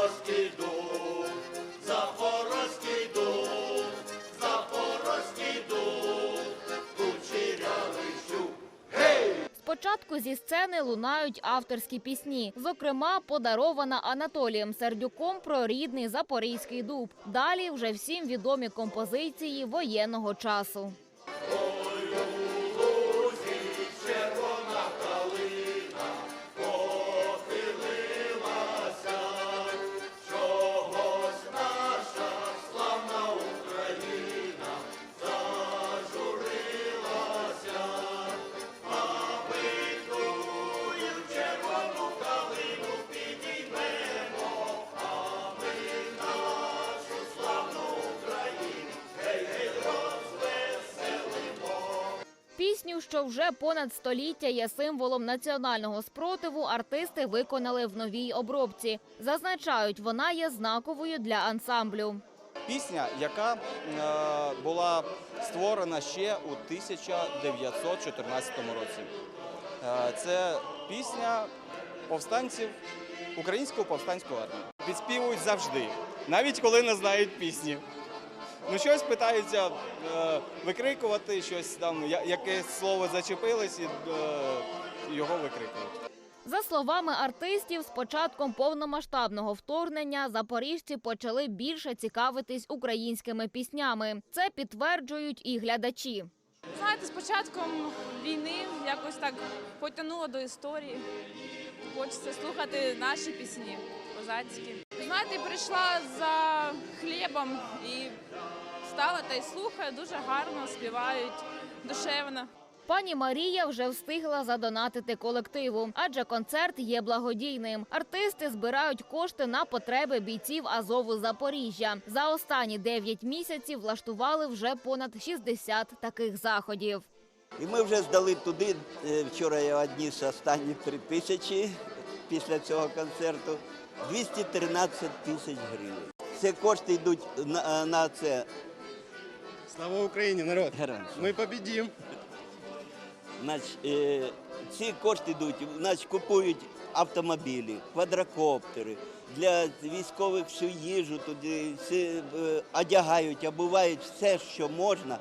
Запорозький дух, Запорозький. Спочатку зі сцени лунають авторські пісні, зокрема, подарована Анатолієм Сердюком про рідний запорізький дуб. Далі вже всім відомі композиції воєнного часу. Що вже понад століття є символом національного спротиву, артисти виконали в новій обробці. Зазначають, вона є знаковою для ансамблю. Пісня, яка е, була створена ще у 1914 році. Е, це пісня повстанців українського повстанського армії. Підспівують завжди, навіть коли не знають пісні. Ну, щось питаються е, викрикувати, щось там, я- якесь слово зачепилось і е, його викрикують. За словами артистів, з початком повномасштабного вторгнення запоріжці почали більше цікавитись українськими піснями. Це підтверджують і глядачі. Знаєте, з початком війни якось так потягнуло до історії. Хочеться слухати наші пісні козацькі. Знаєте, прийшла за хлібом і стала та й слухаю, дуже гарно співають, душевно. Пані Марія вже встигла задонатити колективу, адже концерт є благодійним. Артисти збирають кошти на потреби бійців Азову Запоріжжя. За останні 9 місяців влаштували вже понад 60 таких заходів. І ми вже здали туди. е, Вчора я одніс останні три тисячі після цього концерту. 213 тисяч гривень. Це кошти йдуть на, на це. Слава Україні, народ! Героям. Ми побідім! Значить, е, ці кошти йдуть, значить, купують автомобілі, квадрокоптери. Для військових всю їжу туди все, е, одягають, обувають все, що можна.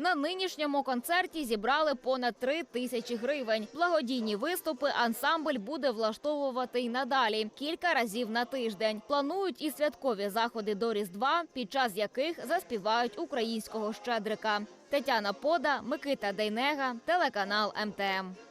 На нинішньому концерті зібрали понад 3 тисячі гривень. Благодійні виступи ансамбль буде влаштовувати й надалі кілька разів на тиждень. Планують і святкові заходи до Різдва, під час яких заспівають українського щедрика. Тетяна Пода, Микита Дейнега, телеканал МТМ.